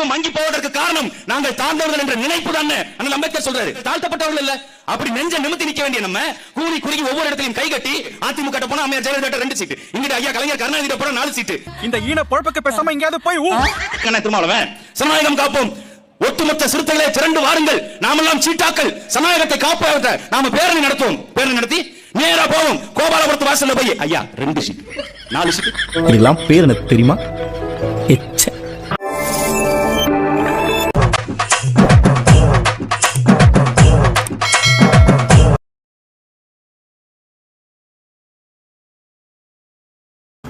வாழ்வு மங்கி போவதற்கு காரணம் நாங்கள் தாழ்ந்தவர்கள் என்ற நினைப்பு தான்? அண்ணல் அம்பேத்கர் சொல்றாரு. தாழ்த்தப்பட்டவர்கள் இல்ல. அப்படி நெஞ்ச நிமித்தி நிக்க வேண்டிய நம்ம கூலி குறுகி ஒவ்வொரு இடத்திலும் கை கட்டி அதிமுக போனா அம்மையார் ஜெயலலிதா ரெண்டு சீட்டு. இங்கிட்ட ஐயா கலைஞர் கருணாநிதி போனா நாலு சீட்டு. இந்த ஈன பொழப்புக்கு பேசாம எங்கேயாவது போய் திருமாவளவன் சனாயகம் காப்போம். ஒட்டுமொத்த சிறுத்தைகளே திரண்டு வாருங்கள். நாமெல்லாம் சீட்டாக்கள். சனாயகத்தை காப்பாற்ற நாம பேரணி நடத்துவோம். பேரணி நடத்தி நேரா போவோம். கோபாலபுரத்து வாசல்ல போய் ஐயா ரெண்டு சீட் நாலு சீட் இதெல்லாம் பேர் எனக்கு தெரியுமா?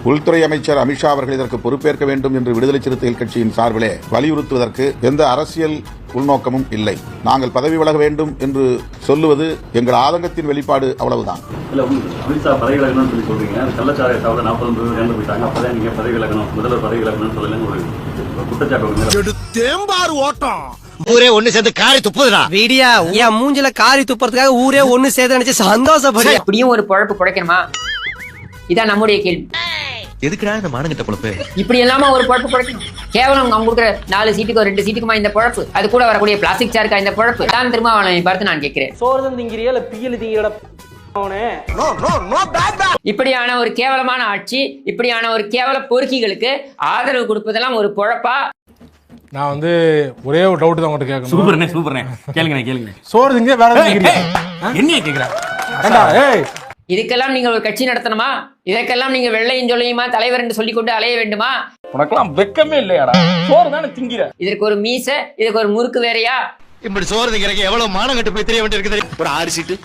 உள்துறை அமைச்சர் அமித்ஷா அவர்கள் இதற்கு பொறுப்பேற்க வேண்டும் என்று விடுதலை சிறுத்தைகள் கட்சியின் சார்பிலே வலியுறுத்துவதற்கு எந்த அரசியல் உள்நோக்கமும் இல்லை. நாங்கள் பதவி விலக வேண்டும் என்று சொல்லுவது எங்கள் ஆதங்கத்தின் வெளிப்பாடு அவ்வளவுதான். ஊரே ஒண்ணு சேர்ந்து காரி துப்புதுடா. விடியா என் மூஞ்சில காரி துப்புறதுக்காக ஊரே ஒண்ணு சேர்த்து நினைச்சு சந்தோஷப்படு இப்படியும் ஒரு பொழப்பு பிழைக்கணுமா இதான் நம்முடைய கேள்வி. எதுக்குடா இந்த மானங்கிட்ட பொழப்பு? இப்படி இல்லாம ஒரு பொழப்பு பிழைக்கணும். கேவலம் அவங்க கொடுக்குற நாலு சீட்டுக்கு ரெண்டு சீட்டுக்குமா இந்த பொழப்பு? அது கூட வரக்கூடிய பிளாஸ்டிக் சேருக்கா இந்த பொழப்பு? தான் திரும்ப அவனை பார்த்து நான் கேட்கிறேன். சோறு திங்கிறியா இல்ல பியல் திங்கிறடா நோ நோ நோ பேட் இப்படியான ஒரு கேவலமான ஆட்சி இப்படியான ஒரு கேவல பொறுக்கிகளுக்கு ஆதரவு கொடுப்பதெல்லாம் ஒரு பொழப்பா? நான் வந்து ஒரே ஒரு டவுட் தான் உங்கள்கிட்ட கேட்கணும். சூப்பர்ண்ணே சூப்பர்ண்ணே. கேளுங்க கேளுங்க சோறு திங்க வேற கேக்குறேன் ஏண்டா, ஏய் இதுக்கெல்லாம் நீங்கள் ஒரு கட்சி நடத்தணுமா? இதற்கெல்லாம் நீங்க வெள்ளையும் சொல்லியுமா தலைவர் என்று சொல்லிக்கொண்டு அலைய வேண்டுமா? உனக்கெல்லாம் வெக்கமே இல்லையாடா? சோறு தானே திங்கிற இதற்கு ஒரு மீச இதுக்கு ஒரு முறுக்கு வேறையா? இப்படி சோறு திங்கிறக்கு எவ்வளவு மானம் கட்டு போய் தெரிய வேண்டியிருக்கு? ஒரு ஆறு சீட்டு.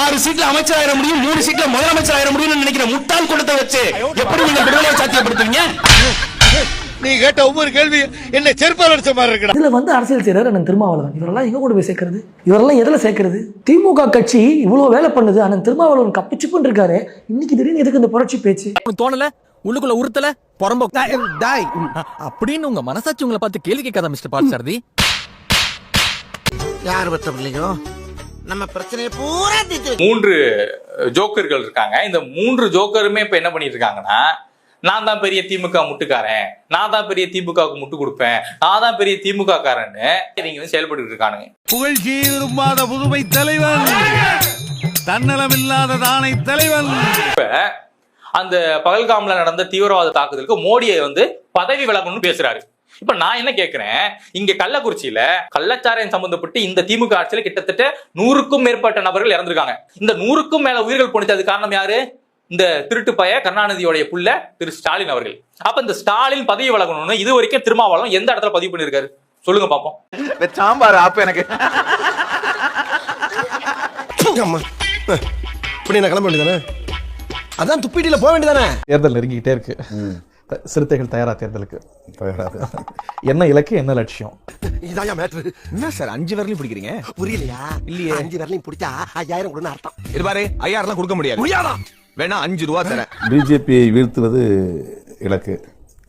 ஆறு சீட்ல அமைச்சர் ஆயிர முடியும் மூணு சீட்ல முதலமைச்சர் ஆயிர முடியும்னு நினைக்கிற முட்டாள் கூட்டத்தை வச்சு எப்படி நீங்க விடுதலை சாத்தியப்படுத்துவீங்க? நீ கேட்ட ஒவ்வொரு கேள்வி என்ன செருப்பால் அடிச்ச மாதிரி இருக்குடா. இதுல வந்து அரசியல் செய்யறாரு அண்ணன் திருமாவளவன். இவரெல்லாம் எங்க கொண்டு போய் சேர்க்கறது? இவரெல்லாம் எதுல சேர்க்கறது? திமுக கட்சி இவ்வளவு வேலை பண்ணுது. அண்ணன் திருமாவளவன் கப்பிச்சுப்புன்னு இருக்காரு. இன்னைக்கு திடீர்னு எதுக்கு இந்த புரட்சி பேச்சு? தோணல? உள்ளுக்குள்ள உறுத்தல புறம்போ. டாய். அப்படின்னு உங்க மனசாட்சி உங்களை பார்த்து கேள்வி கேட்காத மிஸ்டர் பாட்சாரதி யார் பத்த பிள்ளைங்க நம்ம பிரச்சனையை பூரா மூன்று ஜோக்கர்கள் இருக்காங்க. இந்த மூன்று ஜோக்கருமே இப்ப என்ன பண்ணிட்டு இருக்காங்கன்னா நான் தான் பெரிய திமுக முட்டுக்காரன். நான் தான் பெரிய திமுகவுக்கு முட்டு கொடுப்பேன். நான் தான் பெரிய திமுக காரன்னு இவங்க வந்து செயல்பட்டு இருக்கானுங்க. புகழ்ச்சி விரும்பாத புதுமை தலைவன். தன்னலம் இல்லாத தானை தலைவன். இப்ப அந்த பகல்காம்ல நடந்த தீவிரவாத தாக்குதலுக்கு மோடியை வந்து பதவி விலகணும்னு பேசுறாரு. இப்ப நான் என்ன கேக்குறேன்? இங்க கள்ளக்குறிச்சியில கள்ளச்சாராயம் சம்பந்தப்பட்டு இந்த திமுக ஆட்சியில கிட்டத்தட்ட நூறுக்கும் மேற்பட்ட நபர்கள் இறந்திருக்காங்க. இந்த நூறுக்கும் மேல உயிர்கள் போனுச்சு அது காரணம் யாரு? இந்த திருட்டு பய கருணாநிதியோடைய புள்ள திரு ஸ்டாலின் அவர்கள். அப்ப இந்த ஸ்டாலின் பதவி விலகணும்னு இது வரைக்கும் திருமாவளவன் எந்த இடத்துல பதிவு பண்ணிருக்காரு? சொல்லுங்க பாப்போம். சாம்பார் ஆப்ப எனக்கு. இப்படி நான் கிளம்ப வேண்டியதானே? அதான் துப்பிட்டில போக வேண்டியதானே? தேர்தல் நெருங்கிக்கிட்டே இருக்கு. சிறுத்தைகள் தயாரா தேர்தலுக்கு. என்ன இலக்கு என்ன லட்சியம்? இதாயா மேட்ரு என்ன சார் அஞ்சு வரலையும் பிடிக்கிறீங்க? புரியலையா? இல்லையே. அஞ்சு வரலையும் பிடிச்சா ஐயாயிரம் கொடுன்னு அர்த்தம். இது பாரு ஐயாயிரம் கொடுக்க முடியாது. முடியாதா? வேணா அஞ்சு ரூபா தரேன். பிஜேபியை வீழ்த்துவது இலக்கு.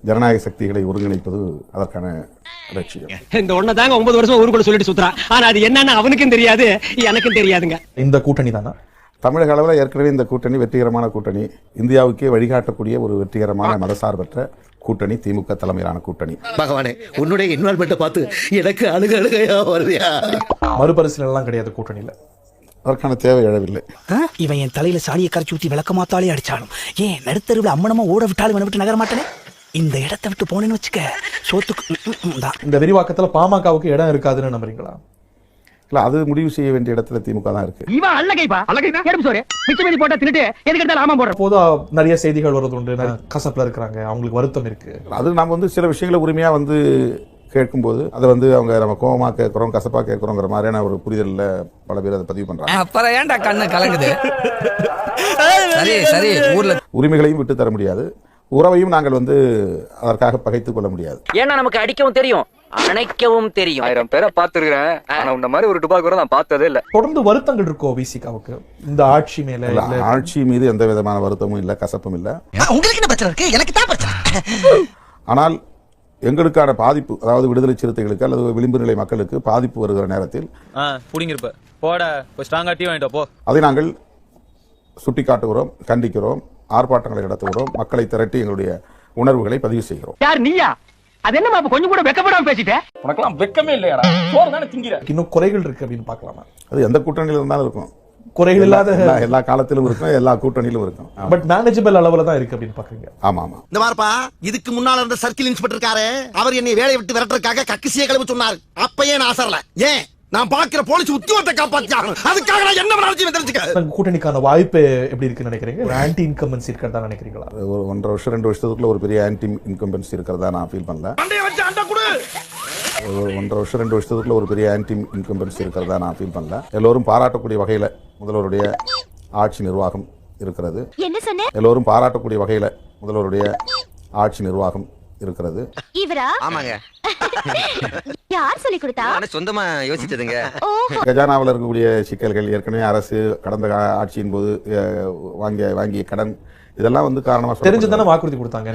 ஜனநாயக சக்திகளை ஒருங்கிணைப்பது அதற்கான லட்சியம் இந்த ஒண்ணு தாங்க ஒன்பது வருஷம் ஊருக்குள்ள சொல்லிட்டு சுத்துறான் ஆனா அது என்னன்னு அவனுக்கும் தெரியாது எனக்கும் தெரியாதுங்க. இந்த கூட்டணி தானா? தமிழக அளவில் ஏற்கனவே இந்த கூட்டணி வெற்றிகரமான கூட்டணி. இந்தியாவுக்கே வழிகாட்டக்கூடிய ஒரு வெற்றிகரமான மதசார்பற்ற கூட்டணி திமுக தலைமையிலான கூட்டணி. பகவானே உன்னுடைய இன்வால்மெண்ட்டை பார்த்து எனக்கு அழுக அழுகையா வருதியா? மறுபரிசீலனை எல்லாம் கிடையாது கூட்டணியில. அதற்கான தேவை எழவில்லை. இவன் என் தலையில சாணியை கரைச்சி ஊத்தி விளக்க மாத்தாலே அடிச்சாலும் ஏன் நடுத்தருவில் அம்மனமா ஓட விட்டாலும் இவனை விட்டு நகர மாட்டேனே? இந்த இடத்தை விட்டு போனேன்னு வச்சுக்க சோத்துக்கு தான் இந்த. விரிவாக்கத்துல பாமகவுக்கு இடம் இருக்காதுன்னு நம்புறீங்களா? இல்ல அது முடிவு செய்ய வேண்டிய இடத்துல திமுக தான் இருக்கு. இவன் அல்லகைப்பா. அல்லகைனா? எறும்பு சோறு மிச்சம் மீதி போட்டா தின்னுட்டு எதுக்கு எடுத்தாலும் ஆமா போடுற. பொதுவா நிறைய செய்திகள் வருது உண்டு. கசப்புல இருக்கிறாங்க. அவங்களுக்கு வருத்தம் இருக்கு. அது நம்ம வந்து சில விஷயங்களை உரிமையா வந்து கேட்கும்போது அதை வந்து அவங்க நம்ம கோவமா கேட்குறோம் கசப்பா கேட்குறோங்கிற மாதிரியான ஒரு புரிதல்ல பல பேர் அதை பதிவு பண்றாங்க. அப்புறம் ஏன்டா கண்ணு கலங்குது? சரி சரி ஊர்ல உரிமைகளையும் விட்டு தர முடியாது. உறவையும் நாங்கள் வந்து அதற்காக பகைத்துக் கொள்ள முடியாது. ஏன்னா நமக்கு அடிக்கவும் தெரியும் அணைக்கவும் தெரியும். ஆயிரம் பேரை பாத்துருக்கேன் ஆனா இந்த மாதிரி ஒரு டுபாய் கூட நான் பார்த்ததே இல்ல. தொடர்ந்து வருத்தங்கள் இருக்கோ விசிகாவுக்கு? இந்த ஆட்சி மேல ஆட்சி மீது எந்த விதமான வருத்தமும் இல்லை கசப்பும் இல்லை. உங்களுக்கு என்ன பிரச்சனை இருக்கு? எனக்கு தான் பிரச்சனை. ஆனால் எங்களுக்கான பாதிப்பு அதாவது விடுதலை சிறுத்தைகளுக்கு அல்லது விளிம்பு நிலை மக்களுக்கு பாதிப்பு வருகிற நேரத்தில் புடிங்கிருப்ப. போட ஸ்ட்ராங்கா டீ வாங்கிட்டு போ. அதை நாங்கள் சுட்டிக்காட்டுகிறோம் கண்டிக்கிறோம் ஆர்ப்பாட்டங்களை நடத்துகிறோம் மக்களை திரட்டி எங்களுடைய உணர்வுகளை பதிவு செய்கிறோம். யார் நீயா? அது அப்ப கொஞ்சம் கூட வெக்கப்படாம பேசிட்டேன் உனக்கெல்லாம் வெக்கமே இல்லையாடா? சோறு தானே திங்கிற. இன்னும் குறைகள் இருக்கு அப்படின்னு பார்க்கலாமா? அது எந்த கூட்டணியில் இருந்தாலும் இருக்கும். குறைகள் இல்லாத எல்லா காலத்திலும் இருக்கும் எல்லா கூட்டணியிலும் இருக்கும். பட் மேனேஜபிள் அளவுல தான் இருக்கு அப்படின்னு பாக்குறீங்க ஆமா ஆமா இந்த மாதிரிப்பா இதுக்கு முன்னால இருந்த சர்க்கிள் இன்ஸ்பெக்டர் இருக்காரு. அவர் என்னை வேலையை விட்டு விரட்டுறதுக்காக கக்கிசிய கிளம்பி சொன்னார். அப்பயே நான் அசரல ஏன்? நான் பாக்குற போலீஸ் உத்தியோகத்தை காப்பாத்தியாகணும் அதுக்காக நான் என்ன வேணாலும் தெரிஞ்சுக்க. கூட்டணிக்கான வாய்ப்பு எப்படி இருக்குன்னு நினைக்கிறீங்க? ஒரு ஆன்டி இன்கம்பன்சி இருக்கிறதா நினைக்கிறீங்களா? ஒரு ஒன்றரை வருஷம் ரெண்டு வருஷத்துக்குள்ள ஒரு பெரிய ஆன்டி இன்கம்பன்சி இருக்கிறதா நான் ஃபீல் பண்ணல. ஒரு ஒன்றரை வருஷம் ரெண்டு வருஷத்துக்குள்ள ஒரு பெரிய ஆன்டி இன்கம்பன்சி இருக்கிறதா நான் ஃபீல் பண்ணல. எல்லோரும் பாராட்டக்கூடிய வகையில முதல்வருடைய ஆட்சி நிர்வாகம் இருக்கிறது. என்ன சொன்ன? எல்லோரும் பாராட்டக்கூடிய வகையில முதல்வருடைய ஆட்சி நிர்வாகம் இருக்கிறது. இவரா? ஆமாங்க. யார் சொல்லி கொடுத்தா? சொந்தமா யோசிச்சதுங்க. கஜானாவில் இருக்கக்கூடிய சிக்கல்கள் ஏற்கனவே அரசு கடந்த கா- ஆட்சியின் போது வாங்கிய வாங்கிய கடன் இதெல்லாம் வந்து காரணமா தெரிஞ்சு தானே. வாக்குறுதி கொடுத்தாங்க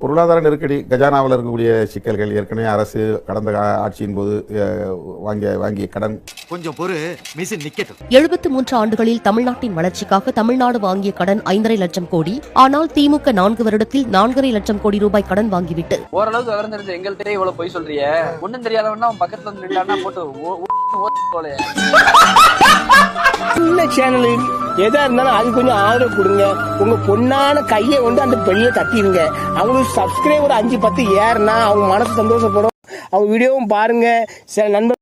பொருளாதார நெருக்கடி கஜானாவில் இருக்கக்கூடிய சிக்கல்கள் ஏற்கனவே அரசு கடந்த ஆட்சியின் போது வாங்கிய வாங்கிய கடன் கொஞ்சம் பொறு மிஷின் நிக்கட்டும் எழுபத்தி மூன்று ஆண்டுகளில் தமிழ்நாட்டின் வளர்ச்சிக்காக தமிழ்நாடு வாங்கிய கடன் ஐந்தரை லட்சம் கோடி ஆனால் திமுக நான்கு வருடத்தில் நான்கரை லட்சம் கோடி ரூபாய் கடன் வாங்கிவிட்டு ஓரளவுக்கு விவரம் தெரிஞ்ச எங்கள்கிட்ட இவ்வளவு போய் சொல்றிய ஒண்ணும் தெரியாதவன்னா அவன் பக்கத்துல வந்து போட்டு ஓ- சேனல் எதா இருந்தாலும் அது கொஞ்சம் ஆதரவு கொடுங்க. உங்க பொண்ணான கையை வந்து அந்த பெண்ணில தட்டிடுங்க. அவங்களுக்கு சப்ஸ்கிரைபர் அஞ்சு பத்து ஏறுனா அவங்க மனசு சந்தோஷப்படும். அவங்க வீடியோவும் பாருங்க. சில நண்பர்